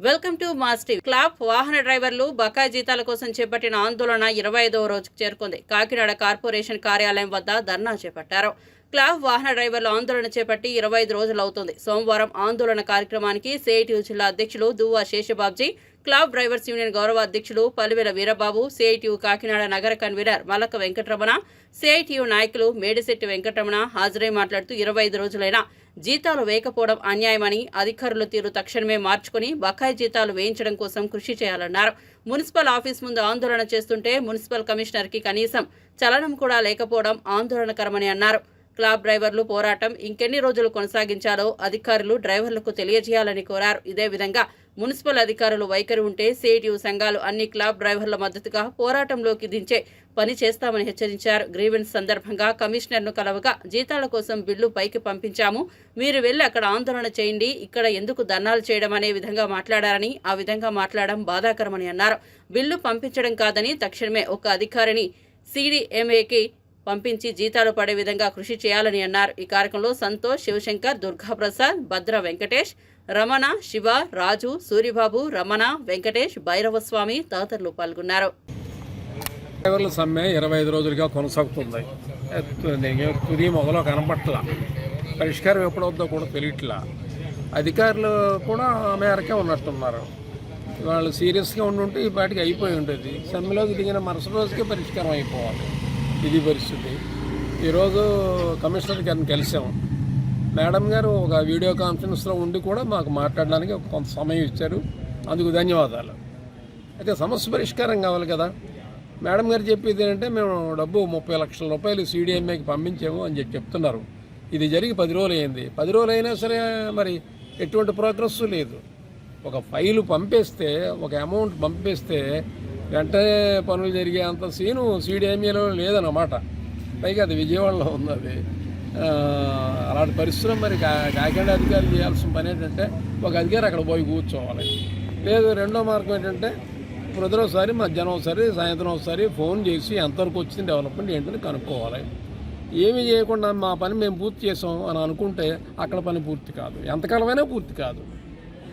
Welcome to మాస్టివ్ clap వాహన డ్రైవర్లు బకాయి జీతాల కోసం చేపట్టిన ఆందోళన ఇరవై ఐదవ రోజుకు చేరుకుంది. కాకినాడ కార్పొరేషన్ కార్యాలయం వద్ద ధర్నా చేపట్టారు. క్లాప్ వాహన డ్రైవర్లు ఆందోళన చేపట్టి ఇరవై ఐదు రోజులు అవుతుంది సోమవారం ఆందోళన కార్యక్రమానికి సిఐటియు జిల్లా అధ్యక్షులు Duvva Sheshababji club drivers union గౌరవ అధ్యక్షులు పల్లివేల వీరబాబు సిఐటియు కాకినాడ నగర కన్వీనర్ మలక వెంకటరమణ సిఐటియు నాయకులు మేడిశెట్టి వెంకటరమణ హాజరై మాట్లాడుతూ ఇరవై ఐదు రోజులైన జీతాలు వేయకపోవడం అన్యాయమని అధికారుల తీరు తక్షణమే మార్చుకుని బకాయి జీతాలు వేయించడం కోసం కృషి చేయాలన్నారు. మున్సిపల్ ఆఫీస్ ముందు ఆందోళన చేస్తుంటే మున్సిపల్ కమిషనర్కి కనీసం చలనం కూడా లేకపోవడం ఆందోళనకరమని అన్నారు. క్లాబ్ డ్రైవర్లు పోరాటం ఇంకెన్ని రోజులు కొనసాగించాలో అధికారులు డ్రైవర్లకు తెలియజేయాలని కోరారు. ఇదే విధంగా మున్సిపల్ అధికారులు వైఖరి ఉంటే సిఐటియు సంఘాలు అన్ని క్లాబ్ డ్రైవర్ల మద్దతుగా పోరాటంలోకి దించే పని చేస్తామని హెచ్చరించారు. గ్రీవెన్స్ సందర్భంగా కమిషనర్ను కలవగా జీతాల కోసం బిల్లు పైకి పంపించాము. మీరు వెళ్ళి అక్కడ ఆందోళన చేయండి. ఇక్కడ ఎందుకు ధర్నాలు చేయడం అనే విధంగా మాట్లాడారని ఆ విధంగా మాట్లాడడం బాధాకరమని అన్నారు. బిల్లు పంపించడం కాదని తక్షణమే ఒక అధికారిని సిడిఎంఏకి పంపించి జీతాలు పడే విధంగా కృషి చేయాలని అన్నారు. ఈ కార్యక్రమంలో సంతోష్ శివశంకర్ దుర్గాప్రసాద్ భద్ర వెంకటేష్ రమణ శివ రాజు సూరిబాబు రమణ వెంకటేష్ భైరవస్వామి తదితరులు పాల్గొన్నారు. డ్రైవర్ల సమ్మె ఇరవై ఐదు రోజులుగా కొనసాగుతుంది. తుది మొదలు కనపట్ల పరిష్కారం ఎప్పుడవుద్దో కూడా తెలియట్లా. అధికారులు కూడా మేరకే ఉన్నట్టున్నారు. వాళ్ళు సీరియస్గా ఉండుంటే ఈ పాటికి అయిపోయి ఉంటుంది సమ్మెలోకి దిగిన మరుసటి రోజుకే పరిష్కారం అయిపోవాలి. ఇది పరిస్థితి. ఈరోజు కమిషనర్ గారిని కలిసాము మేడం గారు ఒక వీడియో కాన్ఫరెన్స్లో ఉండి కూడా మాకు మాట్లాడడానికి కొంత సమయం ఇచ్చారు. అందుకు ధన్యవాదాలు. అయితే సమస్య పరిష్కారం కావాలి కదా. మేడం గారు చెప్పేది ఏంటంటే మేము డబ్బు ముప్పై లక్షల రూపాయలు సీడీఎంఏకి పంపించాము అని చెప్పి చెప్తున్నారు. ఇది జరిగి పది రోజులు అయింది. పది రోజులు అయినా సరే మరి ఎటువంటి ప్రోగ్రెస్ లేదు. ఒక ఫైలు పంపేస్తే ఒక అమౌంట్ పంపేస్తే వెంటనే పనులు జరిగే అంత సీను సీడీఎంఏలో లేదన్నమాట. పైగా అది విజయవాడలో ఉంది అది అలాంటి పరిశ్రమ మరి కా- కాకినాడ అధికారులు చేయాల్సిన పని ఏంటంటే ఒక అధికారి అక్కడ పోయి కూర్చోవాలి. లేదు రెండో మార్గం ఏంటంటే ప్రొద్దున ఒకసారి మధ్యాహ్నం ఒకసారి సాయంత్రం ఒకసారి ఫోన్ చేసి ఎంతవరకు వచ్చింది డెవలప్మెంట్ ఏంటని కనుక్కోవాలి. ఏమీ చేయకుండా మా పని మేము పూర్తి చేసాం అని అనుకుంటే అక్కడ పని పూర్తి కాదు. ఎంతకాలమైనా పూర్తి కాదు.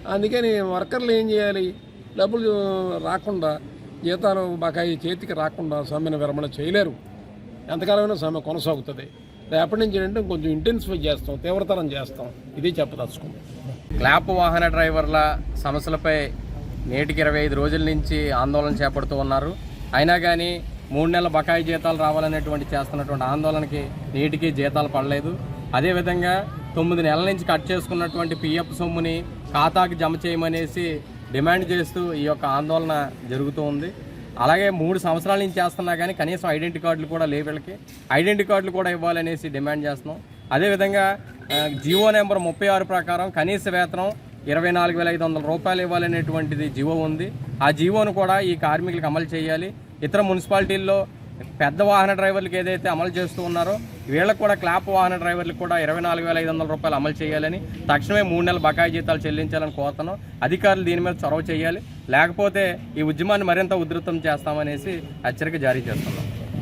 అందుకని వర్కర్లు ఏం చేయాలి? డబ్బులు రాకుండా జీతాలు బకాయి చేతికి రాకుండా సమ్మెను విరమణ చేయలేరు. ఎంతకాలమైనా సమ్మె కొనసాగుతుంది. రేపటి నుంచి ఏంటంటే కొంచెం ఇంటెన్సిఫై చేస్తాం తీవ్రతరం చేస్తాం. ఇది చెప్పదలుచుకుంటాం క్లాప్ వాహన డ్రైవర్ల సమస్యలపై నేటికి ఇరవై ఐదు రోజుల నుంచి ఆందోళన చేపడుతూ ఉన్నారు. అయినా కానీ మూడు నెలల బకాయి జీతాలు రావాలనేటువంటి చేస్తున్నటువంటి ఆందోళనకి నేటికి జీతాలు పడలేదు. అదేవిధంగా తొమ్మిది నెలల నుంచి కట్ చేసుకున్నటువంటి పిఎఫ్ సొమ్ముని ఖాతాకి జమ చేయమనేసి డిమాండ్ చేస్తూ ఈ యొక్క ఆందోళన జరుగుతూ ఉంది. అలాగే మూడు సంవత్సరాల నుంచి చేస్తున్నా కానీ కనీసం ఐడెంటి కార్డులు కూడా లేవు వీళ్ళకి. ఐడెంటి కార్డులు కూడా ఇవ్వాలనేసి డిమాండ్ చేస్తున్నాం. అదేవిధంగా జియో నెంబర్ ముప్పై ఆరు ప్రకారం కనీస వేతనం ఇరవై నాలుగు వేల ఐదు వందల రూపాయలు ఇవ్వాలనేటువంటిది జివో ఉంది. ఆ జివోను కూడా ఈ కార్మికులకు అమలు చేయాలి. ఇతర మున్సిపాలిటీల్లో పెద్ద వాహన డ్రైవర్లకు ఏదైతే అమలు చేస్తూ ఉన్నారో వీళ్ళకు కూడా క్లాప్ వాహన డ్రైవర్లకు కూడా ఇరవై నాలుగు వేల ఐదు వందల రూపాయలు అమలు చేయాలని తక్షణమే మూడు నెలల బకాయి జీతాలు చెల్లించాలని కోరుతున్నాం. అధికారులు దీని మీద చొరవ చేయాలి. లేకపోతే ఈ ఉద్యమాన్ని మరింత ఉధృతం చేస్తామనేసి హెచ్చరిక జారీ చేస్తున్నాం.